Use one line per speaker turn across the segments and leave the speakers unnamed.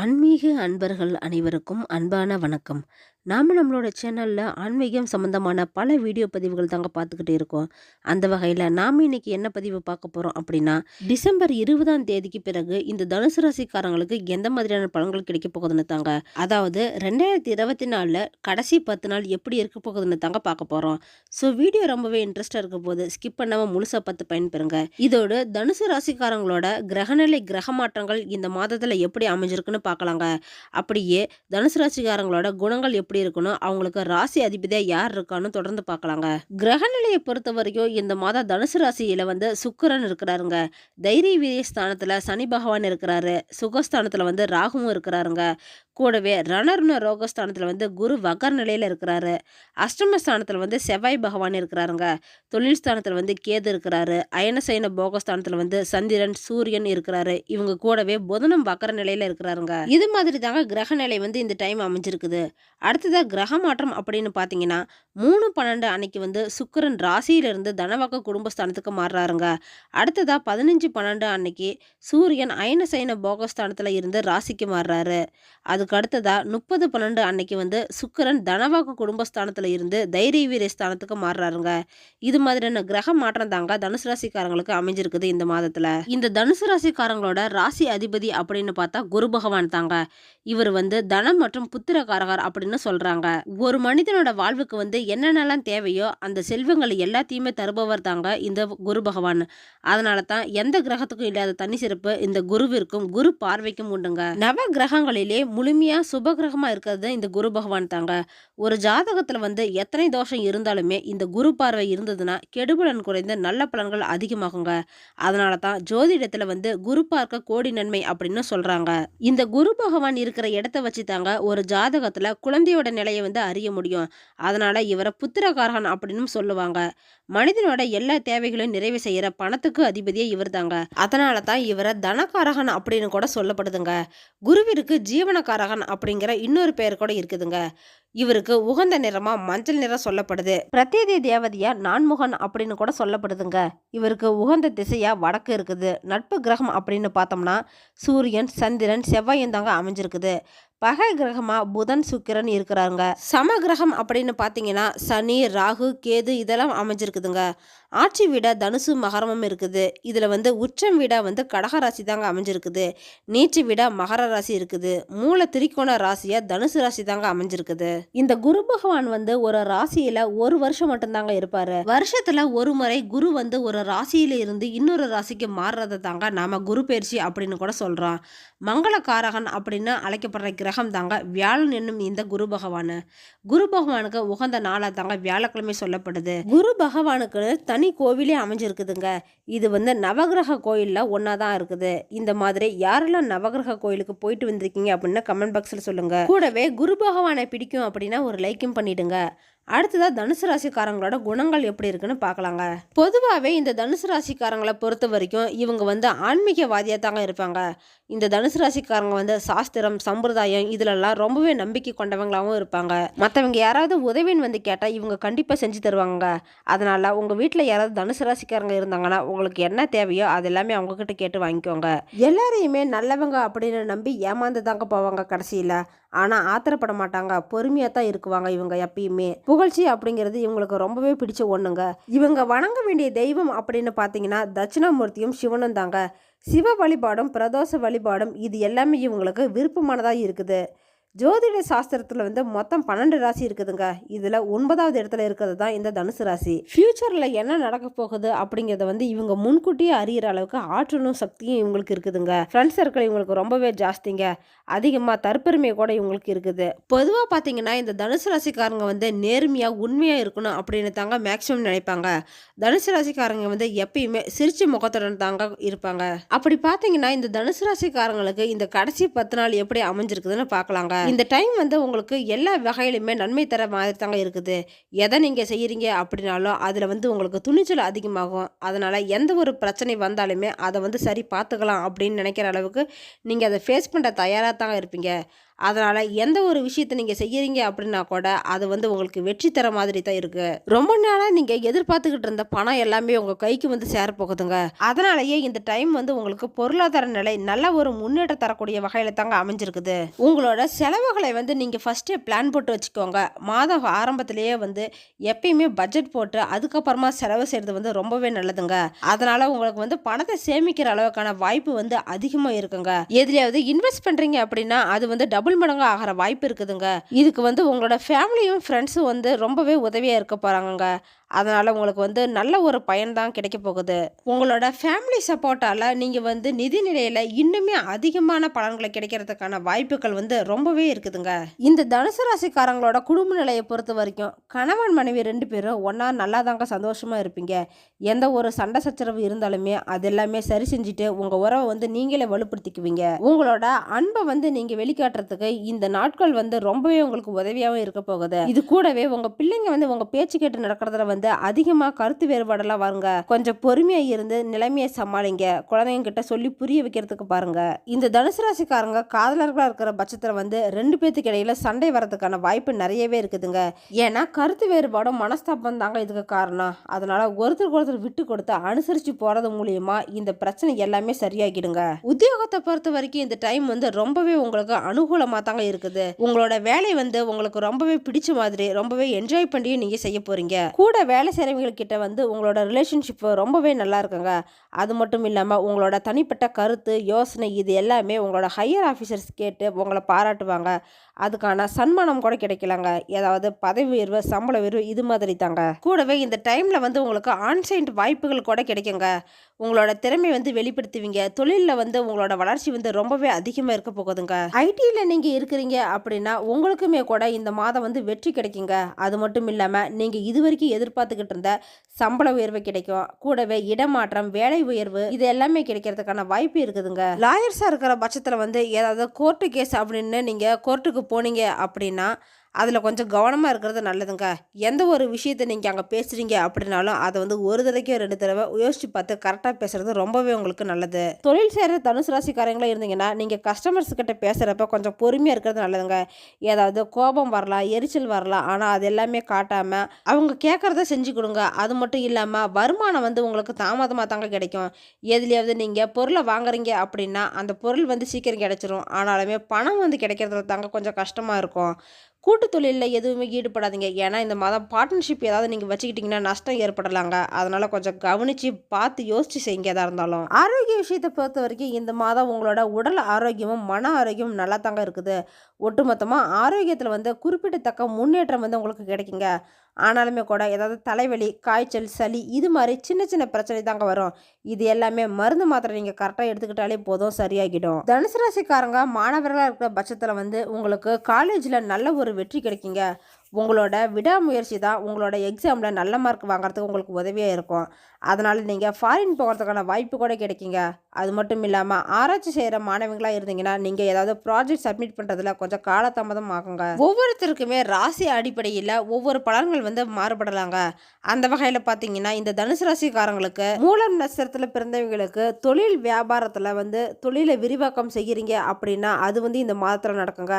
ஆன்மீக அன்பர்கள் அனைவருக்கும் அன்பான வணக்கம். நாம நம்மளோட சேனலில் ஆன்மீகம் சம்மந்தமான பல வீடியோ பதிவுகள் தாங்க பார்த்துக்கிட்டு இருக்கோம். அந்த வகையில் நாம இன்னைக்கு என்ன பதிவு பார்க்க போகிறோம் அப்படின்னா, டிசம்பர் 20ஆம் தேதிக்கு பிறகு இந்த தனுசு ராசிக்காரங்களுக்கு எந்த மாதிரியான பலன்கள் கிடைக்க போகுதுன்னு தாங்க. அதாவது 2024ல கடைசி 10 நாள் எப்படி இருக்க போகுதுன்னு தாங்க பார்க்க போகிறோம் ஸோ வீடியோ ரொம்பவே இன்ட்ரெஸ்டாக இருக்க போது ஸ்கிப் பண்ணாமல் முழுசாக பார்த்து பயன்பெறுங்க. இதோடு தனுசு ராசிக்காரங்களோட கிரகநிலை கிரக மாற்றங்கள் இந்த மாதத்தில் எப்படி அமைஞ்சிருக்குன்னு பார்க்கலாங்க. அப்படியே தனுசு ராசிக்காரங்களோட குணங்கள் எப்படி இருக்கணும், அவங்களுக்கு ராசி அதிபதியா யார் இருக்கான்னு தொடர்ந்து பார்க்கலாங்க. கிரக நிலையை பொறுத்தவரைக்கும் இந்த மாதம் தனுசு ராசியில வந்து சுக்கரன் இருக்கிறாருங்க. தைரிய வீரிய ஸ்தானத்துல சனி பகவான் இருக்கிறாரு. சுகஸ்தானத்துல வந்து ராகுவும் இருக்கிறாருங்க. கூடவே ரணர்னு ரோகஸ்தானத்தில் வந்து குரு வகர் நிலையில் இருக்கிறாரு. அஷ்டமஸ்தானத்தில் வந்து செவ்வாய் பகவான் இருக்கிறாருங்க. தொழில் ஸ்தானத்தில் வந்து கேது இருக்கிறாரு. அயனசயன போகஸ்தானத்தில் வந்து சந்திரன், சூரியன் இருக்கிறாரு. இவங்க கூடவே புதனும் வக்கர நிலையில் இருக்கிறாருங்க. இது மாதிரி தாங்க கிரக நிலை வந்து இந்த டைம் அமைஞ்சிருக்குது. அடுத்ததாக கிரக மாற்றம் அப்படின்னு பார்த்தீங்கன்னா, 3/12 அன்னைக்கு வந்து சுக்கரன் ராசியிலிருந்து தனவாக்க குடும்பஸ்தானத்துக்கு மாறுறாருங்க. அடுத்ததாக பதினஞ்சு பன்னெண்டு அன்னைக்கு சூரியன் அயனசயன போகஸ்தானத்தில் இருந்து ராசிக்கு மாறுறாரு. அது அதுக்கு அடுத்ததாக முப்பது பன்னெண்டு அன்னைக்கு வந்து சுக்கிரன் தனவாக்கு குடும்பஸ்தானத்தில் இருந்து தைரிய வீரிய ஸ்தானத்துக்கு மாறுறாருங்க. இது மாதிரியான கிரக மாற்றம் தாங்க தனுசு ராசிக்காரங்களுக்கு அமைஞ்சிருக்குது இந்த மாதத்தில் இந்த தனுசு ராசிக்காரங்களோட ராசி அதிபதி அப்படின்னு பார்த்தா குரு பகவான் தாங்க. இவர் வந்து தனம் மற்றும் புத்திரகாரகர் அப்படின்னு சொல்கிறாங்க ஒரு மனிதனோட வாழ்வுக்கு வந்து என்னென்னலாம் தேவையோ அந்த செல்வங்கள் எல்லாத்தையுமே தருபவர் தாங்க இந்த குரு பகவான். அதனால தான் எந்த கிரகத்துக்கும் இல்லாத தனி சிறப்பு இந்த குருவிற்கும் குரு பார்வைக்கும் உண்டுங்க. நவ கிரகங்களிலே முழு சுபகிரகமாக இருக்கிறது இந்த குரு பகவான் தாங்க. ஒரு ஜாதகத்தில் வந்து எத்தனை தோஷம் இருந்தாலுமே இந்த குரு பார்வை இருந்ததுன்னா கெடுபலன் குறைந்து நல்ல பலன்கள் அதிகமாகுங்க. அதனால தான் ஜோதிடத்துல வந்து குரு பார்க்க கோடி நன்மை அப்படின்னு சொல்கிறாங்க இந்த குரு பகவான் இருக்கிற இடத்த வச்சு தாங்க ஒரு ஜாதகத்துல குழந்தையோட நிலையை வந்து அறிய முடியும். அதனால இவர புத்திரகாரகன் அப்படின்னு சொல்லுவாங்க. மனிதனோட எல்லா தேவைகளையும் நிறைவு செய்யற பணத்துக்கு அதிபதியே இவர் தாங்க. அதனால தான் இவரை தனகாரகன் அப்படின்னு கூட சொல்லப்படுதுங்க. குருவிற்கு ஜீவனகாரகன் அப்படிங்கிற இன்னொரு பெயர் கூட இருக்குதுங்க. இவருக்கு உகந்த நிறமா மஞ்சள் நிறம் சொல்லப்படுது. பிரத்யேக தேவதையா நான்முகன் அப்படின்னு கூட சொல்லப்படுதுங்க. இவருக்கு உகந்த திசையா வடக்கு இருக்குது. நட்பு கிரகம் அப்படின்னு பார்த்தோம்னா சூரியன், சந்திரன், செவ்வாயும் தாங்க அமைஞ்சிருக்குது. பகை கிரகமாக புதன், சுக்கிரன் இருக்கிறாங்க. சம கிரகம் அப்படின்னு பார்த்தீங்கன்னா சனி, ராகு, கேது இதெல்லாம் அமைஞ்சிருக்குதுங்க. ஆட்சி வீடா தனுசு, மகரமும் இருக்குது. இதில் வந்து உச்சம் வீடா வந்து கடக ராசி தாங்க அமைஞ்சிருக்குது. நீச்சு வீடா மகர ராசி இருக்குது. மூல திரிகோண ராசியாக தனுசு ராசி தாங்க அமைஞ்சிருக்குது. இந்த குரு பகவான் வந்து ஒரு ராசியில் ஒரு வருஷம் மட்டும்தாங்க இருப்பார் வருஷத்தில் ஒரு முறை குரு வந்து ஒரு ராசியில் இருந்து இன்னொரு ராசிக்கு மாறுறதை தாங்க நாம குரு பயிற்சி அப்படின்னு கூட சொல்கிறான் மங்கள காரகன் அப்படின்னு அழைக்கப்படுற கிரகம் தாங்க வியாழன் என்னும் இந்த குரு பகவான். குரு பகவானுக்கு உகந்த நாளா தாங்க வியாழக்கிழமை சொல்லப்படுது. குரு பகவானுக்கு தனி கோவிலே அமைஞ்சிருக்குதுங்க. இது வந்து நவகிரக கோயில்ல ஒன்றா தான் இருக்குது. இந்த மாதிரி யாரெல்லாம் நவகிரக கோயிலுக்கு போயிட்டு வந்திருக்கீங்க அப்படின்னு கமெண்ட் பாக்ஸில் சொல்லுங்க. கூடவே குரு பகவானை பிடிக்கும் அப்படின்னா ஒரு லைக்கும் பண்ணிடுங்க. அடுத்ததாக தனுசு ராசிக்காரங்களோட குணங்கள் எப்படி இருக்குன்னு பார்க்கலாங்க. பொதுவாகவே இந்த தனுசு ராசிக்காரங்களை பொறுத்த வரைக்கும் இவங்க வந்து ஆன்மீகவாதியாக தாங்க இருப்பாங்க. இந்த தனுசு ராசிக்காரங்க வந்து சாஸ்திரம், சம்பிரதாயம் இதிலெல்லாம் ரொம்பவே நம்பிக்கை கொண்டவங்களாகவும் இருப்பாங்க. மற்றவங்க யாராவது உதவின்னு வந்து கேட்டால் இவங்க கண்டிப்பாக செஞ்சு தருவாங்க அதனால் உங்கள் வீட்டில் யாராவது தனுசு ராசிக்காரங்க இருந்தாங்கன்னா உங்களுக்கு என்ன தேவையோ அது எல்லாமே அவங்கக்கிட்ட கேட்டு வாங்கிக்கோங்க. எல்லாரையுமே நல்லவங்க அப்படின்னு நம்பி ஏமாந்து தாங்க போவாங்க கடைசியில் ஆனால் ஆத்திரப்பட மாட்டாங்க. பொறுமையாக தான் இருக்குவாங்க இவங்க எப்பயுமே. புகழ்ச்சி அப்படிங்கிறது இவங்களுக்கு ரொம்பவே பிடிச்ச ஒன்றுங்க இவங்க வணங்க வேண்டிய தெய்வம் அப்படின்னு பார்த்தீங்கன்னா தட்சிணாமூர்த்தியும், சிவனும் தாங்க. சிவ வழிபாடும், பிரதோஷ வழிபாடும் இது எல்லாமே இவங்களுக்கு விருப்பமானதாக இருக்குது. ஜோதிட சாஸ்திரத்தில் வந்து மொத்தம் 12 ராசி இருக்குதுங்க. இதில் ஒன்பதாவது இடத்துல இருக்கிறது தான் இந்த தனுசு ராசி. ஃப்யூச்சரில் என்ன நடக்க போகுது அப்படிங்கிறத வந்து இவங்க முன்கூட்டியே அறியிற அளவுக்கு ஆற்றலும், சக்தியும் இவங்களுக்கு இருக்குதுங்க. ஃப்ரெண்ட்ஸ் சர்க்கிள் இவங்களுக்கு ரொம்பவே ஜாஸ்திங்க. அதிகமாக தற்பெருமை கூட இவங்களுக்கு இருக்குது. பொதுவாக பார்த்தீங்கன்னா இந்த தனுசு ராசிக்காரங்க வந்து நேர்மையாக உண்மையாக இருக்கணும் அப்படின்னு தாங்க மேக்ஸிமம் நினைப்பாங்க. தனுசு ராசிக்காரங்க வந்து எப்பயுமே சிரிச்ச முகத்துடன் தாங்க இருப்பாங்க. அப்படி பார்த்தீங்கன்னா இந்த தனுசு ராசிக்காரங்களுக்கு இந்த கடைசி 10 நாள் எப்படி அமைஞ்சிருக்குதுன்னு பார்க்கலாங்க. இந்த டைம் வந்து உங்களுக்கு எல்லா வகையிலுமே நன்மை தர மாதிரி தாங்க இருக்குது. எதை நீங்கள் செய்கிறீங்க அப்படின்னாலும் அதில் வந்து உங்களுக்கு துணிச்சல் அதிகமாகும். அதனால் எந்த ஒரு பிரச்சனை வந்தாலுமே அதை வந்து சரி பார்த்துக்கலாம் அப்படின்னு நினைக்கிற அளவுக்கு நீங்கள் அதை ஃபேஸ் பண்ண தயாராக தாங்க இருப்பீங்க. அதனால் எந்த ஒரு விஷயத்தை நீங்கள் செய்கிறீங்க அப்படின்னா கூட அது வந்து உங்களுக்கு வெற்றி தர மாதிரி தான் இருக்குது ரொம்ப நாளாக நீங்கள் எதிர்பார்த்துக்கிட்டு இருந்த பணம் எல்லாமே உங்கள் கைக்கு வந்து சேர போகுதுங்க. அதனாலயே இந்த டைம் வந்து உங்களுக்கு பொருளாதார நிலை நல்ல ஒரு முன்னேற்றம் தரக்கூடிய வகையில் தாங்க அமைஞ்சிருக்குது. உங்களோட செலவுகளை வந்து நீங்கள் ஃபஸ்ட்டே பிளான் போட்டு வச்சுக்கோங்க. மாதம் ஆரம்பத்திலேயே வந்து எப்பயுமே பட்ஜெட் போட்டு அதுக்கப்புறமா செலவு செய்கிறது வந்து ரொம்பவே நல்லதுங்க. அதனால் உங்களுக்கு வந்து பணத்தை சேமிக்கிற அளவுக்கான வாய்ப்பு வந்து அதிகமாக இருக்குங்க. எதுலையாவது இன்வெஸ்ட் பண்ணுறீங்க அப்படின்னா அது வந்து டபுள் மடங்கு ஆகிற வாய்ப்பு இருக்குதுங்க. இதுக்கு வந்து உங்களோட ஃபேமிலியும் ஃப்ரெண்ட்ஸும் வந்து ரொம்பவே உதவியாக இருக்க போகிறாங்கங்க அதனால் உங்களுக்கு வந்து நல்ல ஒரு பயன் தான் கிடைக்க போகுது. உங்களோட ஃபேமிலி சப்போர்ட்டால் நீங்கள் வந்து நிதி நிலையில் இன்னுமே அதிகமான பலன்களை கிடைக்கிறதுக்கான வாய்ப்புகள் வந்து ரொம்பவே இருக்குதுங்க. இந்த தனுசு ராசிக்காரங்களோட குடும்ப நிலையை பொறுத்த வரைக்கும் கணவன் மனைவி ரெண்டு பேரும் ஒன்றா நல்லா தாங்க சந்தோஷமாக இருப்பீங்க. எந்த ஒரு சண்டை சச்சரவு இருந்தாலுமே அது எல்லாமே சரி செஞ்சுட்டு உங்கள் உறவை வந்து நீங்களே வலுப்படுத்திக்குவீங்க. உங்களோட அன்பை வந்து நீங்கள் வெளிக்காட்டுறதுக்கு இந்த நாட்கள் வந்து ரொம்பவே உங்களுக்கு உதவியாகவும் இருக்க போகுது. இது கூடவே உங்கள் பிள்ளைங்க வந்து உங்கள் பேச்சு கேட்டு நடக்கிறதுல வந்து அதிகமாக கருத்து வேறுபாடெல்லாம் வருங்க. கொஞ்சம் பொறுமையாக இருந்து நிலைமையை சமாளிங்க. குழந்தைங்கிட்ட சொல்லி புரிய வைக்கிறதுக்கு பாருங்க. இந்த தனுசு ராசிக்காரங்க காதலர்களாக இருக்கிற பட்சத்தில் வந்து ரெண்டு பேத்துக்கு இடையில சண்டை வரதுக்கான வாய்ப்பு நிறையவே இருக்குதுங்க. ஏன்னா கருத்து வேறுபாடும் மனஸ்தாபம் தாங்க இதுக்கு காரணம். அதனால ஒருத்தருக்கு ஒருத்தர் விட்டு கொடுத்து அனுசரித்து போகிறது மூலியமா இந்த பிரச்சனை எல்லாமே சரியாகிடுங்க. உத்தியோகத்தை பொறுத்த வரைக்கும் இந்த டைம் வந்து ரொம்பவே உங்களுக்கு அனுகூலமாக தாங்க இருக்குது. உங்களோட வேலை வந்து உங்களுக்கு ரொம்பவே பிடிச்ச மாதிரி ரொம்பவே என்ஜாய் பண்ணி நீங்கள் செய்ய போறீங்க. கூட வேலை செய்கிறவங்கக்கிட்ட வந்து உங்களோட ரிலேஷன்ஷிப் ரொம்பவே நல்லா இருக்குங்க. அது மட்டும் இல்லாமல் உங்களோட தனிப்பட்ட கருத்து யோசனை இது எல்லாமே உங்களோட ஹையர் ஆஃபீஸர்ஸ் கேட்டு உங்களை பாராட்டுவாங்க. அதுக்கான சன்மானம் கூட கிடைக்கலாங்க. ஏதாவது பதவி உயர்வு சம்பள உயர்வு இது மாதிரி தாங்க. கூடவே இந்த டைமில் வந்து உங்களுக்கு ஆன்சைன்ட் வாய்ப்புகள் கூட கிடைக்குங்க. உங்களோட திறமை வந்து வெளிப்படுத்துவீங்க. தொழிலில் வந்து உங்களோட வளர்ச்சி வந்து ரொம்பவே அதிகமாக இருக்க போகுதுங்க. ஐடியில் நீங்கள் இருக்கிறீங்க அப்படின்னா உங்களுக்குமே கூட இந்த மாதம் வந்து வெற்றி கிடைக்குங்க. அது மட்டும் இல்லாமல் நீங்கள் இது வரைக்கும் எதிர்பார்த்துக்கிட்டு இருந்த சம்பள உயர்வு கிடைக்கும். கூடவே இடமாற்றம் வேலை உயர்வு இது எல்லாமே கிடைக்கிறதுக்கான வாய்ப்பு இருக்குதுங்க. லாயர்ஸாக இருக்கிற பட்சத்தில் வந்து ஏதாவது கோர்ட்டு கேஸ் அப்படின்னு நீங்கள் கோர்ட்டுக்கு போனீங்க அப்படின்னா அதில் கொஞ்சம் கவனமாக இருக்கிறது நல்லதுங்க. எந்த ஒரு விஷயத்தை நீங்கள் அங்கே பேசுகிறீங்க அப்படின்னாலும் அதை வந்து ஒரு தடவைக்கோ ரெண்டு தடவை யோசிச்சு பார்த்து கரெக்டாக பேசுகிறது ரொம்பவே உங்களுக்கு நல்லது. தொழில் செய்கிற தனுசு ராசிக்காரங்களா இருந்தீங்கன்னா நீங்கள் கஸ்டமர்ஸ் கிட்ட பேசுகிறப்ப கொஞ்சம் பொறுமையாக இருக்கிறது நல்லதுங்க. ஏதாவது கோபம் வரலாம் எரிச்சல் வரலாம் ஆனால் அது எல்லாமே காட்டாமல் அவங்க கேட்குறத செஞ்சு கொடுங்க. அது மட்டும் இல்லாமல் வருமானம் வந்து உங்களுக்கு தாமதமாக தாங்க கிடைக்கும். எதுலையாவது நீங்கள் பொருளை வாங்குறீங்க அப்படின்னா அந்த பொருள் வந்து சீக்கிரம் கிடைச்சிரும். ஆனாலுமே பணம் வந்து கிடைக்கிறதுல தாங்க கொஞ்சம் கஷ்டமாக இருக்கும். கூட்டு தொழிலில் எதுவுமே ஈடுபடாதீங்க. ஏன்னா இந்த மாதம் பார்ட்னர்ஷிப் ஏதாவது நீங்கள் வச்சுக்கிட்டிங்கன்னா நஷ்டம் ஏற்படலாங்க. அதனால் கொஞ்சம் கவனித்து பார்த்து யோசித்து செய்யுங்க எதாக இருந்தாலும். ஆரோக்கிய விஷயத்தை பொறுத்த வரைக்கும் இந்த மாதம் உங்களோட உடல் ஆரோக்கியமும் மன ஆரோக்கியமும் நல்லா தாங்க இருக்குது. ஒட்டுமொத்தமாக ஆரோக்கியத்தில் வந்து குறிப்பிடத்தக்க முன்னேற்றம் வந்து உங்களுக்கு கிடைக்குங்க. ஆனாலுமே கூட ஏதாவது தலைவலி காய்ச்சல் சளி இது மாதிரி சின்ன சின்ன பிரச்சனை தாங்க வரும். இது எல்லாமே மருந்து மாத்திரை நீங்கள் கரெக்டாக எடுத்துக்கிட்டாலே போதும் சரியாகிடும். தனுசு ராசிக்காரங்க மாணவர்களாக இருக்கிற பட்சத்தில் வந்து உங்களுக்கு காலேஜில் நல்ல ஒரு வெற்றி கிடைக்குங்க. உங்களோட விடாமுயற்சி தான் உங்களோட எக்ஸாமில் நல்ல மார்க் வாங்குறதுக்கு உங்களுக்கு உதவியாக இருக்கும். அதனால் நீங்கள் ஃபாரின் போகிறதுக்கான வாய்ப்பு கூட கிடைக்குங்க. அது மட்டும் இல்லாமல் ஆராய்ச்சி செய்கிற மாணவிகளாக இருந்தீங்கன்னா நீங்கள் ஏதாவது ப்ராஜெக்ட் சப்மிட் பண்ணுறதுல கொஞ்சம் காலதாமதம் ஆகுங்க. ஒவ்வொருத்தருக்குமே ராசி அடிப்படையில் ஒவ்வொரு பலன்கள் வந்து மாறுபடலாங்க. அந்த வகையில் பார்த்தீங்கன்னா இந்த தனுசு ராசிக்காரங்களுக்கு மூலம் நட்சத்திரத்தில் பிறந்தவங்களுக்கு தொழில் வியாபாரத்தில் வந்து தொழிலை விரிவாக்கம் செய்கிறீங்க அப்படின்னா அது வந்து இந்த மாதத்தில் நடக்குங்க.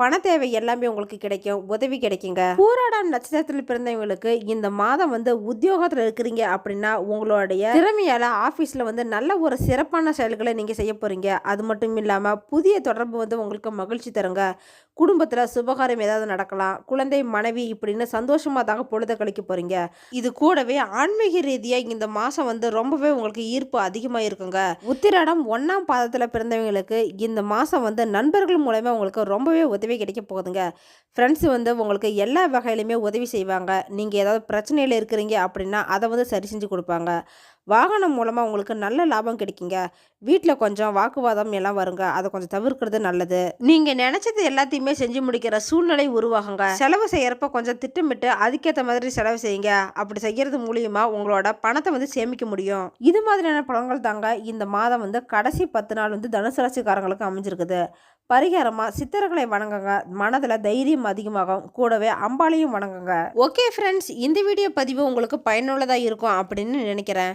பண தேவை எல்லாமே உங்களுக்கு கிடைக்கும் உதவி கிடைக்குங்க. பூராடம் நட்சத்திரத்தில் பிறந்தவங்களுக்கு இந்த மாதம் வந்து உத்தியோகத்தில் இருக்கிறீங்க அப்படின்னா உங்களுடைய திறமையால ஆஃபீஸில் வந்து நல்ல ஒரு சிறப்பான செயல்களை நீங்கள் செய்ய போறீங்க. அது மட்டும் இல்லாமல் புதிய தொடர்பு வந்து உங்களுக்கு மகிழ்ச்சி தருங்க. குடும்பத்தில் சுபகாரம் ஏதாவது நடக்கலாம். குழந்தை மனைவி இப்படின்னு சந்தோஷமாக தாங்க பொழுத கழிக்க போறீங்க. இது கூடவே ஆன்மீக ரீதியாக இந்த மாதம் வந்து ரொம்பவே உங்களுக்கு ஈர்ப்பு அதிகமாக இருக்குங்க. உத்திராடம் ஒன்றாம் பாதத்தில் பிறந்தவங்களுக்கு இந்த மாதம் வந்து நண்பர்கள் மூலயமா உங்களுக்கு ரொம்பவே உதவி கிடைக்க போகுதுங்க. ஃப்ரெண்ட்ஸ் வந்து உங்களுக்கு எல்லா வகையிலுமே உதவி செய்வாங்க. நீங்கள் ஏதாவது பிரச்சனையில் இருக்கிறீங்க அப்படின்னா அதை வந்து சரி செஞ்சு கொடுப்பாங்க. வாகனம் மூலமாக உங்களுக்கு நல்ல லாபம் கிடைக்குங்க. வீட்டில் கொஞ்சம் வாக்குவாதம் எல்லாம் வருங்க. அதை கொஞ்சம் தவிர்க்கிறது நல்லது. நீங்கள் நினச்சது எல்லாத்தையுமே செஞ்சு முடிக்கிற சூழ்நிலை உருவாகுங்க. செலவு செய்யறப்ப கொஞ்சம் திட்டமிட்டு அதுக்கேற்ற மாதிரி செலவு செய்யுங்க. அப்படி செய்யறது மூலியமா உங்களோட பணத்தை வந்து சேமிக்க முடியும். இது மாதிரியான பலன்கள் தாங்க இந்த மாதம் வந்து கடைசி பத்து நாள் வந்து தனுசு ராசிக்காரங்களுக்கு அமைஞ்சிருக்குது. பரிகாரமாக சித்தர்களை வணங்குங்க. மனதில் தைரியம் அதிகமாகும். கூடவே அம்பாளையும் வணங்குங்க. ஓகே ஃப்ரெண்ட்ஸ் இந்த வீடியோ பதிவு உங்களுக்கு பயனுள்ளதாக இருக்கும் அப்படின்னு நினைக்கிறேன்.